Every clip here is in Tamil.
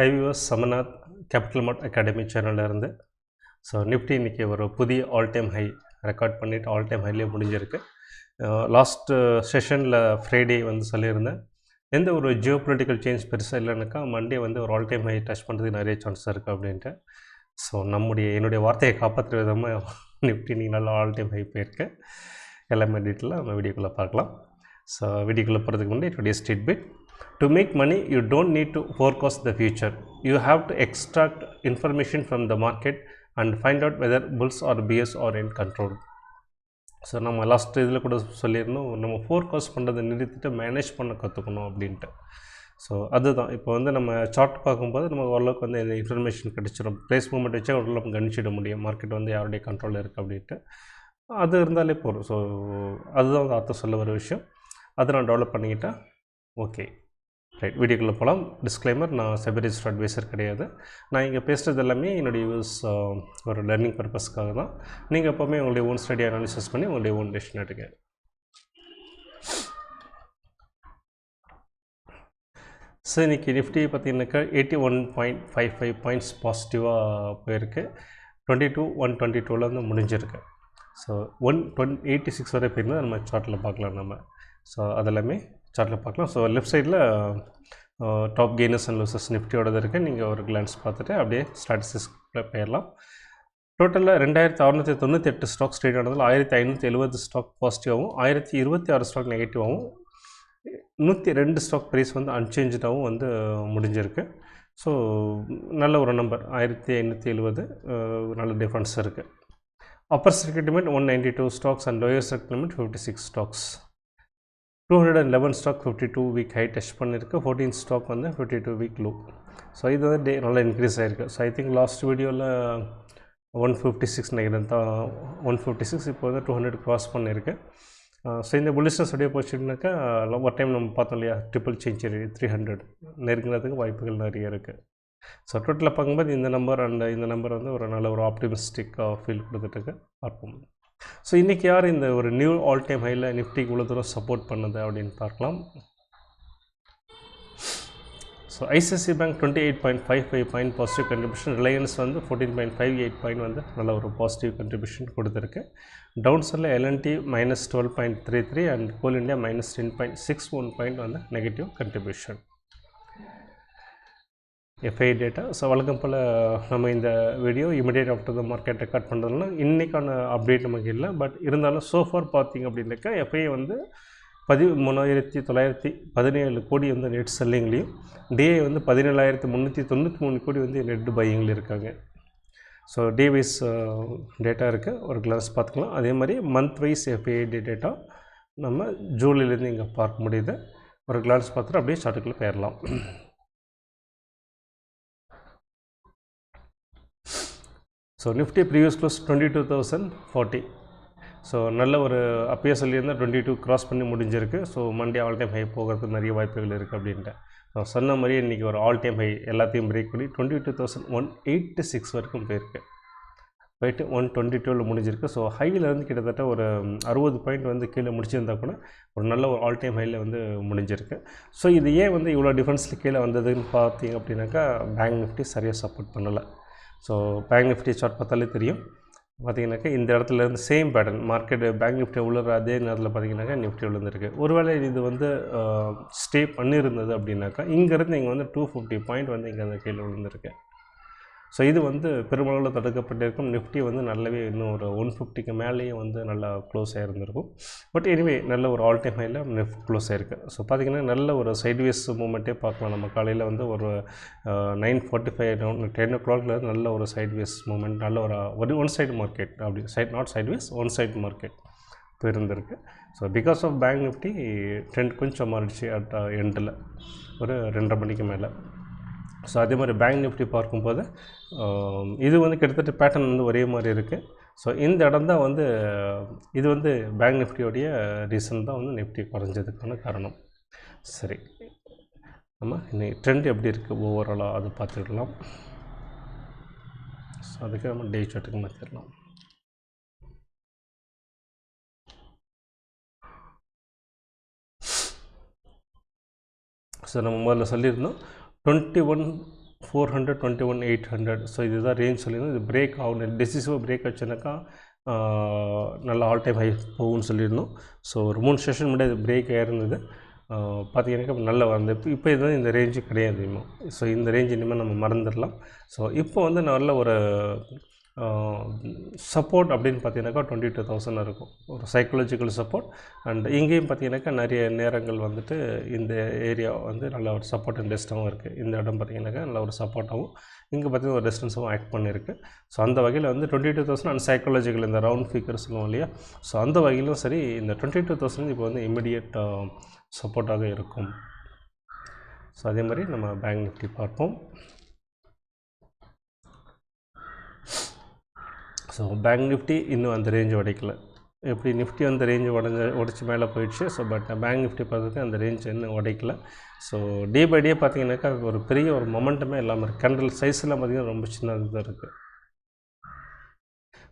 Hi viewers Samanath capital mart academy சேனல்லேருந்து so Nifty இன்றைக்கி ஒரு புதிய ஆல் டைம் ஹை ரெக்கார்ட் பண்ணிவிட்டு ஆல் டைம் ஹைலேயே முடிஞ்சிருக்கு லாஸ்ட்டு செஷனில் ஃப்ரைடே வந்து சொல்லியிருந்தேன். எந்த ஒரு ஜியோ பொலிட்டிக்கல் சேஞ்ச் பெருசாக இல்லைனாக்கா மண்டே வந்து ஒரு ஆல் டைம் ஹை டச் பண்ணுறதுக்கு நிறைய சான்ஸ் இருக்குது அப்படின்ட்டு. ஸோ நம்முடைய என்னுடைய வார்த்தையை காப்பாற்றுற விதமாக நிஃப்டி நீங்கள் நல்லா ஆல் டைம் ஹை போயிருக்கு. எல்லாமே டீட்டெயிலாக நம்ம வீடியோக்குள்ளே பார்க்கலாம். ஸோ வீடியோக்குள்ளே போகிறதுக்கு முன்னாடி என்னுடைய state bit to make money you don't need to forecast the future. You have to extract information from the market and find out whether bulls or bears are in control. So நம்ம லாஸ்ட் இதில் கூட சொல்லியிருந்தோம் நம்ம ஃபோர்காஸ்ட் பண்ணுறதை நிறுத்திட்டு மேனேஜ் பண்ண கற்றுக்கணும் அப்படின்ட்டு. ஸோ அதுதான். இப்போ வந்து நம்ம சார்ட் பார்க்கும்போது நம்ம ஓரளவுக்கு வந்து இந்த இன்ஃபர்மேஷன் கிடச்சிடும் ப்ரைஸ் மூமெண்ட் வச்சா ஓரளவுக்கு கணிச்சிட முடியும். மார்க்கெட் வந்து யாருடைய கண்ட்ரோலில் இருக்குது அப்படின்ட்டு. அது இருந்தாலே போதும். ஸோ அதுதான் வந்து அர்த்தம் சொல்ல வர விஷயம். அதை நான் டெவலப் பண்ணிக்கிட்டேன் ஓகே ரைட் வீடியோக்குள்ளே போகலாம் டிஸ்க்ளைமர் நான் செபரிஸ்ட் அட்வைசர் கிடையாது. நான் இங்கே பேசுகிறது எல்லாமே என்னுடைய யூஸ் ஒரு லேர்னிங் பர்பஸ்க்காக தான். நீங்கள் எப்போவுமே உங்களுடைய ஓன் ஸ்டடி அனாலிசிஸ் பண்ணி உங்களுடைய ஓன் டெசிஷன் எடுங்க. ஸோ இன்றைக்கி நிஃப்டி பார்த்தீங்கன்னாக்கா eighty one point five five points பாசிட்டிவாக போயிருக்கு. டுவெண்ட்டி டூ ஒன் டுவெண்ட்டி டூலேருந்து முடிஞ்சிருக்கு. So one twenty eighty six வரை போயிருந்தால் நம்ம சார்ட்டில் பார்க்கலாம் நம்ம. ஸோ அதெல்லாமே சார்ட்டில் பார்க்கலாம். ஸோ லெஃப்ட் சைடில் டாப் கெய்னர்ஸ் அண்ட் லூசஸ் நிஃப்டியோடது இருக்குது நீங்கள் ஒரு கிளான்ஸ் பார்த்துட்டு அப்படியே ஸ்டாட்டிஸ்டிக்ஸில் போயிடலாம். டோட்டலில் ரெண்டாயிரத்தி அறநூற்றி தொண்ணூற்றி எட்டு ஸ்டாக் ஸ்ட்ரீட் ஆனதில் ஆயிரத்தி ஐநூற்றி எழுபது ஸ்டாக் பாசிட்டிவாகவும் ஆயிரத்தி இருபத்தி ஆறு ஸ்டாக் நெகட்டிவாகவும் நூற்றி ரெண்டு ஸ்டாக் ப்ரைஸ் வந்து அன்சேஞ்சாகவும் வந்து முடிஞ்சிருக்கு. ஸோ நல்ல ஒரு நம்பர் ஆயிரத்தி ஐநூற்றி எழுபது நல்ல டிஃப்ரென்ஸ் இருக்குது upper செக்யூரிட்டிமெண்ட் one ninety two stocks and lower செக்யூரிட்டிமெண்ட் fifty six stocks two hundred and eleven stock fifty two week high touch பண்ணியிருக்கு ஃபோர்டீன் ஸ்டாக் வந்து fifty two week low so இது வந்து டே நல்லா இன்க்ரீஸ் ஆகிருக்கு ஸோ ஐ திங்க் லாஸ்ட் வீடியோவில் ஒன் ஃபிஃப்டி சிக்ஸ் நினைக்கிறேன் தான் ஒன் ஃபிஃப்டி சிக்ஸ் இப்போ வந்து டூ ஹண்ட்ரட் க்ராஸ் பண்ணியிருக்கு ஸோ இந்த புல்லிஸ்னஸ் அப்படியே போச்சுன்னாக்கா ஒரு டைம் நம்ம பார்த்தோம் இல்லையா? ட்ரிபிள் செஞ்சுரி த்ரீ ஹண்ட்ரட் நெருங்கினதுக்கு வாய்ப்புகள் நிறைய இருக்குது ஸோ டோட்டலாக பார்க்கும்போது இந்த நம்பர் அண்ட் இந்த நம்பர் வந்து ஒரு நல்ல ஒரு ஆப்டிமிஸ்டிக்காக ஃபீல் கொடுத்துட்டுருக்கு. பார்ப்போம். ஸோ இன்றைக்கி யார் இந்த ஒரு நியூ ஆல் டைம் ஹையில் நிஃப்டிக்கு இவ்வளோ தூரம் சப்போர்ட் பண்ணுது அப்படின்னு பார்க்கலாம். So ICICI bank twenty eight point five five point positive contribution Reliance வந்து fourteen point five eight point வந்து நல்ல ஒரு பாசிட்டிவ் கண்ட்ரிபியூஷன் கொடுத்துருக்கு. டவுன் சைடில் L and T minus twelve point three three and coal India minus ten point six one point வந்து negative contribution FII data so வழக்கம் போல் நம்ம இந்த video immediate after the market record பண்ணுறதுனால இன்றைக்கான அப்டேட் நமக்கு இல்லை. பட் இருந்தாலும் சோஃபார் பார்த்திங்க அப்படின்னாக்கா எஃப்ஐ வந்து பதி மூணாயிரத்தி தொள்ளாயிரத்தி பதினேழு கோடி வந்து நெட் செல்லிங்லேயும் டே வந்து பதினேழாயிரத்தி முந்நூற்றி தொண்ணூற்றி மூணு கோடி வந்து நெட் பையிங்கில் இருக்காங்க. ஸோ டே வைஸ் டேட்டா இருக்குது ஒரு கிளாஸ் பார்த்துக்கலாம். அதே மாதிரி மந்த் வைஸ் எஃப்ஐ டேட்டா நம்ம ஜூலைலேருந்து இங்கே பார்க்க முடியுது. ஒரு கிளான்ஸ் பார்த்துட்டு அப்படியே ஷார்ட்டுக்குள்ளே போயிடலாம். So nifty previous close twenty two thousand forty so நல்ல ஒரு அப்பயே சொல்லியிருந்தால் டுவெண்ட்டி டூ க்ராஸ் பண்ணி முடிஞ்சிருக்கு. So Monday all time high போகிறதுக்கு நிறைய வாய்ப்புகள் இருக்குது அப்படின்ட்டு ஸோ சொன்ன மாதிரி இன்றைக்கி ஒரு ஆல் டைம் ஹை எல்லாத்தையும் பிரேக் பண்ணி twenty two thousand one eighty six வரைக்கும் போயிருக்கு. போயிட்டு ஒன் டுவெண்ட்டி டூவில் முடிஞ்சிருக்கு. ஸோ ஹையிலேருந்து கிட்டத்தட்ட ஒரு அறுபது பாயிண்ட் வந்து கீழே முடிச்சிருந்தா கூட ஒரு நல்ல ஒரு ஆல் டைம் ஹையில் வந்து முடிஞ்சிருக்கு. ஸோ இது ஏன் வந்து இவ்வளோ டிஃபரன்ஸில் கீழே வந்ததுன்னு பார்த்தீங்க அப்படின்னாக்கா பேங்க் நிஃப்டி சரியாக சப்போர்ட் பண்ணலை. ஸோ பேங்க் நிஃப்டி சார்ட் பார்த்தாலே தெரியும். பார்த்தீங்கன்னாக்கா இந்த இடத்துல இருந்து same pattern market bank nifty உள்ள அதே நேரத்தில் பார்த்தீங்கன்னாக்கா நிஃப்டி விழுந்திருக்கு. ஒருவேளை இது வந்து ஸ்டே பண்ணியிருந்தது அப்படின்னாக்கா இங்கேருந்து இங்கே வந்து டூ ஃபிஃப்டி பாயிண்ட் வந்து இங்கே அந்த கீழே விழுந்திருக்கு. ஸோ இது வந்து பெருமளவில் தடுக்கப்பட்டிருக்கும். நிஃப்டி வந்து நல்லாவே இன்னும் ஒரு ஒன் ஃபிஃப்டிக்கு மேலேயே வந்து நல்லா க்ளோஸ் ஆகிருந்திருக்கும் பட் எனிவே நல்ல ஒரு ஆல் டைம் ஹையில் நிஃப்ட் க்ளோஸ் ஆகிருக்கு ஸோ பார்த்திங்கன்னா நல்ல ஒரு சைட்வேஸ் மூமெண்ட்டே பார்க்கலாம். நம்ம காலையில் வந்து ஒரு nine forty five around ten o கிளாக்ல நல்ல ஒரு சைட்வேஸ் மூமெண்ட் நல்ல ஒரு ஒரு ஒன் சைடு மார்க்கெட் அப்படி side not sideways one side market போயிருந்திருக்கு. So because of bank nifty trend கொஞ்சம் மாறிடுச்சு. அட் எண்டில் ஒரு ரெண்டரை மணிக்கு மேலே. ஸோ அதே மாதிரி பேங்க் நிஃப்டி பார்க்கும்போது இது வந்து கிட்டத்தட்ட பேட்டர்ன் வந்து ஒரே மாதிரி இருக்குது ஸோ இந்த இடம் தான் வந்து இது வந்து பேங்க் நிஃப்டியோடைய ரீசன் தான் வந்து நிஃப்டி குறைஞ்சதுக்கான காரணம். சரி. நம்ம இன்னைக்கு ட்ரெண்ட் எப்படி இருக்குது ஓவராலாக அதை பார்த்துக்கலாம். ஸோ அதுக்கு நம்ம டே சார்ட்டுக்கு மாற்றிடலாம் ஸோ நம்ம முதல்ல சொல்லியிருந்தோம் twenty one four hundred twenty one eight hundred so இதுதான் ரேஞ்ச் சொல்லியிருந்தோம் இது பிரேக் ஆகணும். டெசிசிவாக பிரேக் ஆச்சுனாக்கா நல்ல ஆல் டைம் ஹை போகும்னு சொல்லியிருந்தோம். ஸோ ஒரு மூணு செஷன் மட்டும் இது பிரேக் ஆயிருந்தது. பார்த்தீங்கன்னாக்கா நல்ல வந்து இப்போ இப்போ இது இந்த ரேஞ்சு கிடையாது இன்னும். ஸோ இந்த ரேஞ்ச் இனிமேல் நம்ம மறந்துடலாம். ஸோ இப்போ வந்து நல்ல ஒரு சப்போர்ட் அப்படின்னு பார்த்தீங்கன்னாக்கா டுவெண்ட்டி டூ தௌசண்ட் இருக்கும். ஒரு சைக்கலாஜிக்கல் சப்போர்ட் அண்ட் இங்கேயும் பார்த்தீங்கன்னாக்கா நிறைய நேரங்கள் வந்துட்டு இந்த ஏரியா வந்து நல்ல ஒரு சப்போர்ட் அண்ட் ரெஸ்ட்டாகவும் இருக்குது இந்த இடம் பார்த்தீங்கன்னாக்கா நல்ல ஒரு சப்போர்ட்டாகவும் இங்கே பார்த்தீங்கன்னா ஒரு ரெஸ்டன்ஸாகவும் ஆக்ட் பண்ணியிருக்கு ஸோ அந்த வகையில் வந்து twenty two thousand and psychological இந்த ரவுண்ட் ஃபிகர் சொல்லுவோம் இல்லையா? ஸோ அந்த வகையிலும் சரி இந்த டுவெண்ட்டி டூ தௌசண்ட் இப்போ வந்து இமிடியட் சப்போர்ட்டாக இருக்கும். ஸோ அதே மாதிரி நம்ம பேங்க் நிஃப்டி பார்ப்போம். ஸோ பேங்க் நிஃப்டி இன்னும் அந்த ரேஞ்சு உடைக்கல. எப்படி நிஃப்டி அந்த ரேஞ்ச் உடஞ்ச உடச்சி மேலே போயிடுச்சு? ஸோ பட் பேங்க் நிஃப்டி பார்த்தது அந்த ரேஞ்ச் இன்னும் உடைக்கல. ஸோ டே பை டே பார்த்தீங்கன்னாக்கா ஒரு பெரிய ஒரு மொமெண்டமே இல்லாமல் இருக்குது கண்டல் சைஸ்லாம் பார்த்திங்கன்னா ரொம்ப சின்னதாக தான் இருக்குது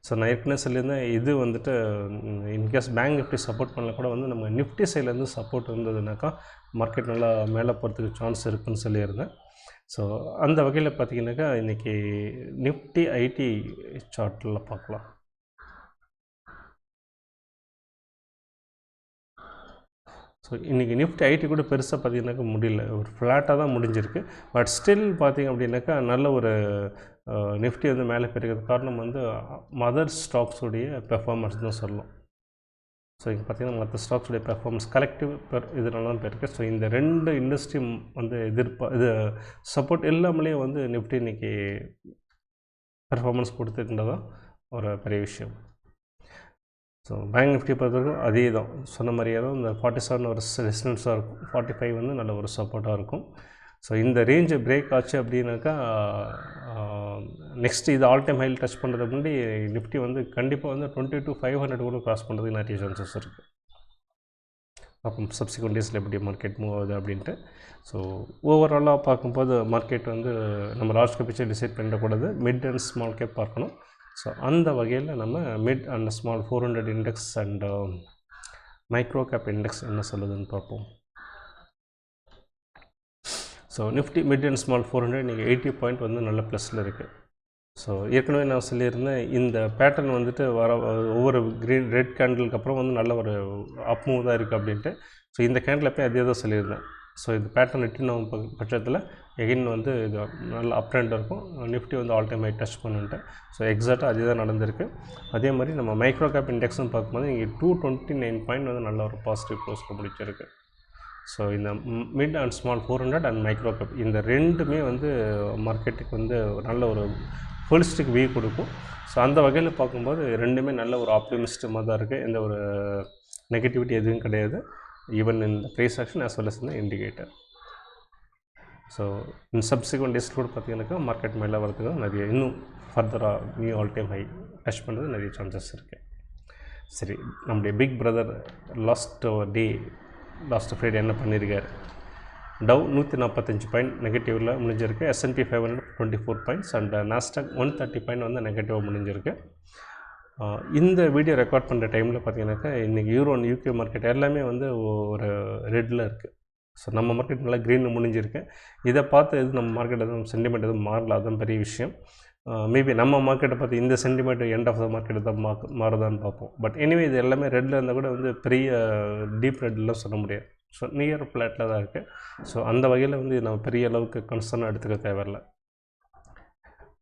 ஸோ நான் ஏற்கனவே சொல்லியிருந்தேன் இது வந்துட்டு இன்கேஸ் பேங்க் நிஃப்டி சப்போர்ட் பண்ணல கூட வந்து நம்ம நிஃப்டி சைட்லேருந்து சப்போர்ட் இருந்ததுனாக்கா மார்க்கெட் நல்லா மேலே போகிறதுக்கு சான்ஸ் இருக்குன்னு சொல்லியிருந்தேன். ஸோ அந்த வகையில் பார்த்தீங்கன்னாக்கா இன்றைக்கி நிஃப்டி ஐடி சார்ட்டில் பார்க்கலாம் ஸோ இன்றைக்கி நிஃப்டி ஐடி கூட பெருசாக பார்த்தீங்கன்னாக்கா முடியல. ஒரு ஃப்ளாட்டாக தான் முடிஞ்சிருக்கு. பட் ஸ்டில் பார்த்திங்க அப்படின்னாக்கா நல்ல ஒரு நிஃப்டி வந்து மேலே பெருக்கிறது காரணம் வந்து மதர் ஸ்டாக்ஸுடைய பெர்ஃபார்மன்ஸ் தான் சொல்லலாம் ஸோ இங்கே பார்த்தீங்கன்னா மற்ற ஸ்டாக்ஸுடைய பெர்ஃபார்மன்ஸ் கலெக்டிவ் பெர் இதனால தான் போயிருக்கு. ஸோ இந்த ரெண்டு இண்டஸ்ட்ரி வந்து எதிர்ப்பா இது சப்போர்ட் எல்லாமலே வந்து நிஃப்டி இன்றைக்கி பெர்ஃபார்மன்ஸ் கொடுத்துருந்ததான் ஒரு பெரிய விஷயம். ஸோ பேங்க் நிஃப்டி பொறுத்தவரைக்கும் அதே தான். சொன்ன மாதிரியே தான் இந்த ஃபார்ட்டி செவன் ஒரு ரெசிடென்ஸாக இருக்கும். ஃபார்ட்டி ஃபைவ் வந்து நல்ல ஒரு சப்போர்ட்டாக இருக்கும். ஸோ இந்த ரேஞ்சு பிரேக் ஆச்சு அப்படின்னாக்கா நெக்ஸ்ட் இது ஆல் டைம் ஹைல் டச் பண்ணுறதுக்கு முன்னாடி நிஃப்டி வந்து கண்டிப்பாக வந்து டுவெண்ட்டி டூ ஃபைவ் ஹண்ட்ரட் கூட கிராஸ் பண்ணுறதுக்கு நிறைய சான்சஸ் இருக்குது அப்போ சப்சிக்வெண்ட் டேஸில் எப்படி மார்க்கெட் மூவ் ஆகுது அப்படின்ட்டு. ஸோ ஓவராலாக பார்க்கும்போது மார்க்கெட் வந்து நம்ம லார்ஜ் கேப் டிசைட் பண்ணிடக்கூடாது மிட் அண்ட் ஸ்மால் கேப் பார்க்கணும். ஸோ அந்த வகையில் நம்ம mid and small four hundred index and micro cap index என்ன சொல்லுதுன்னு பார்ப்போம். So Nifty mid and small four hundred இன்றைக்கி எயிட்டி பாயிண்ட் வந்து நல்ல ப்ளஸில் இருக்குது ஸோ ஏற்கனவே நான் சொல்லியிருந்தேன் இந்த பேட்டர்ன் வந்துட்டு வர ஒவ்வொரு க்ரீன் ரெட் கேண்டலுக்கு அப்புறம் வந்து நல்ல ஒரு அப் மூவ் தான் இருக்குது அப்படின்ட்டு. ஸோ இந்த கேண்டில் போய் அதே தான் சொல்லியிருந்தேன். ஸோ இந்த பேட்டர்ன் ரிட்டர்ன் ஆகும் ப- பட்சத்தில் எகைன் வந்து இது நல்ல அப் ட்ரெண்ட் இருக்கும். நிஃப்டி வந்து ஆல் டைம் ஹை டச் பண்ணுன்ட்டு. ஸோ எக்ஸாக்டாக அதே தான் நடந்திருக்கு. அதே மாதிரி நம்ம மைக்ரோ கேப் இண்டெக்ஸ்னு பார்க்கும்போது இங்கே டூ டுவெண்ட்டி நைன் பாயிண்ட் வந்து நல்ல ஒரு பாசிட்டிவ் க்ளோஸில் முடிச்சிருக்கு. ஸோ இந்த mid and small four hundred and micro cap இந்த ரெண்டுமே வந்து மார்க்கெட்டுக்கு வந்து நல்ல ஒரு ஹோலிஸ்டிக் வியூ கொடுக்கும். ஸோ அந்த வகையில் பார்க்கும்போது ரெண்டுமே நல்ல ஒரு ஆப்டிமிஸ்டமாக தான் இருக்குது எந்த ஒரு நெகட்டிவிட்டி எதுவும் கிடையாது. ஈவன் இந்த price action as well as இந்த இண்டிகேட்டர் ஸோ இந்த சப்சிக்வெண்ட் டேஸ் கூட பார்த்தீங்கன்னாக்கா மார்க்கெட் மேலே வரதுக்கு நிறைய இன்னும் ஃபர்தராக new all time high touch பண்ணுறது நிறைய சான்சஸ் இருக்குது சரி நம்முடைய big brother last day last Friday என்ன பண்ணியிருக்கார் டவ் நூற்றி நாற்பத்தஞ்சு பாயிண்ட் நெகட்டிவில் முடிஞ்சிருக்கு. S and P five hundred twenty four points and Nasdaq one thirty point வந்து நெகட்டிவாக முடிஞ்சிருக்கு. இந்த வீடியோ ரெக்கார்ட் பண்ணுற டைமில் பார்த்தீங்கன்னாக்கா இன்றைக்கி யூரோ யூகே மார்க்கெட் எல்லாமே வந்து ஒரு ரெட்டில் இருக்குது ஸோ நம்ம மார்க்கெட் நல்லா க்ரீனில் முடிஞ்சிருக்கு. இதை பார்த்து எதுவும் நம்ம மார்க்கெட் எதுவும் சென்டிமெண்ட் எதுவும் மாறல. அதுதான் பெரிய விஷயம். மேபி நம்ம மார்க்கெட்டை பார்த்து இந்த sentiment end of the market தான் மா மாறுதான்னு பார்ப்போம். பட் எனிவே இது எல்லாமே ரெட்டில் இருந்தால் கூட வந்து பெரிய டீப் ரெட்லாம் சொல்ல முடியாது. ஸோ நியர் ஃப்ளாட்டில் தான் இருக்குது ஸோ அந்த வகையில் வந்து நம்ம பெரிய அளவுக்கு கன்சர்னாக எடுத்துக்க தேவையில்ல.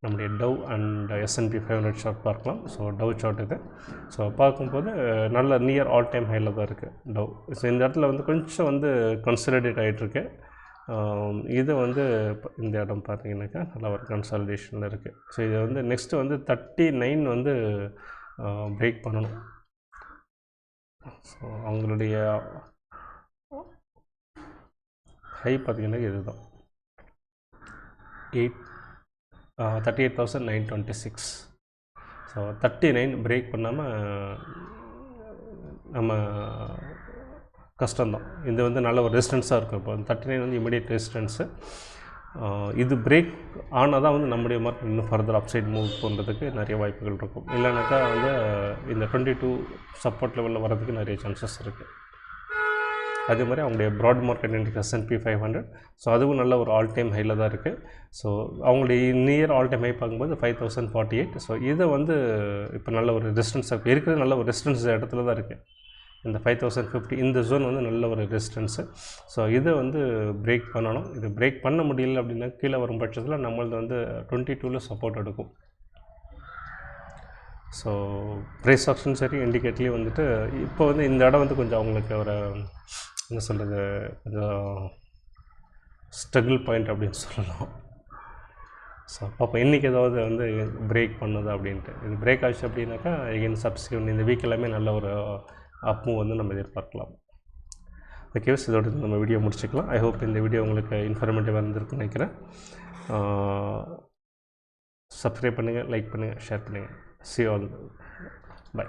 நம்முடைய Dow and S and P five hundred short பார்க்கலாம். ஸோ டவ் ஷார்ட் இது. ஸோ பார்க்கும்போது நல்ல நியர் ஆல் டைம் ஹையில் தான் இருக்குது டவ் ஸோ இந்த இடத்துல வந்து கொஞ்சம் வந்து கன்சல்டேட் ஆகிட்டுருக்கு இது வந்து இந்த இடம் பார்த்தீங்கன்னாக்கா நல்லா ஒரு கன்சாலிடேஷனில் இருக்குது ஸோ இது வந்து நெக்ஸ்ட்டு வந்து தேர்ட்டி நைன் வந்து பிரேக் பண்ணணும். ஸோ அவங்களுடைய ஹை பார்த்தீங்கன்னா இதுதான். Eight thirty eight thousand nine twenty six so thirty nine break பண்ணாமல் நம்ம கஷ்டம்தான். இது வந்து நல்ல ஒரு ரெசிஸ்டன்ஸாக இருக்கும் இப்போ தேர்ட்டி நைன் வந்து இமீடியட் ரெசிஸ்டன்ஸு இது பிரேக் ஆனால் தான் வந்து நம்முடைய மார்க் இன்னும் ஃபர்தர் அப்சைட் மூவ் பண்ணுறதுக்கு நிறைய வாய்ப்புகள் இருக்கும். இல்லைனாக்கா வந்து இந்த டுவெண்ட்டி டூ சப்போர்ட் லெவலில் வரதுக்கு நிறைய சான்சஸ் இருக்குது அதே மாதிரி அவங்களுடைய broad market index S and P five hundred so அதுவும் நல்ல ஒரு ஆல் டைம் ஹையில் தான் இருக்குது ஸோ அவங்களுடைய நியர் ஆல் டைம் ஹை பார்க்கும்போது five thousand forty eight so இதை வந்து இப்போ நல்ல ஒரு ரெசிஸ்டன்ஸ் இருக்கிற நல்ல ஒரு ரெசிஸ்டன்ஸ் இடத்துல தான் இருக்குது இந்த ஃபைவ் தௌசண்ட் ஃபிஃப்டி இந்த ஜோன் வந்து நல்ல ஒரு ரெசிஸ்டன்ஸு ஸோ இதை வந்து பிரேக் பண்ணணும். இது பிரேக் பண்ண முடியல அப்படின்னா கீழே வரும் பட்சத்தில் நம்மளது வந்து டுவெண்ட்டி டூவில் சப்போர்ட் எடுக்கும். ஸோ ப்ரைஸ் ஆப்ஷன் சரி இண்டிகேட்லேயும் வந்துட்டு இப்போ வந்து இந்த இடம் வந்து கொஞ்சம் அவங்களுக்கு ஒரு என்ன சொல்கிறது கொஞ்சம் ஸ்ட்ரகிள் பாயிண்ட் அப்படின்னு சொல்லலாம். ஸோ அப்போ இன்றைக்கி ஏதாவது வந்து பிரேக் பண்ணுது அப்படின்ட்டு. இது பிரேக் ஆச்சு அப்படின்னாக்கா எகைன் சப்ஸ்கிரிப்ட் இந்த வீக் எல்லாமே நல்ல ஒரு அப்பவும் வந்து நம்ம எதிர்பார்க்கலாம். ஓகே இதோட நம்ம வீடியோ முடிச்சுக்கலாம். ஐ ஹோப் இந்த வீடியோ உங்களுக்கு இன்ஃபர்மேட்டிவாக இருந்திருக்குன்னு நினைக்கிறேன். சப்ஸ்கிரைப் பண்ணுங்கள் லைக் பண்ணுங்கள் ஷேர் பண்ணுங்கள் சி ஆல் பை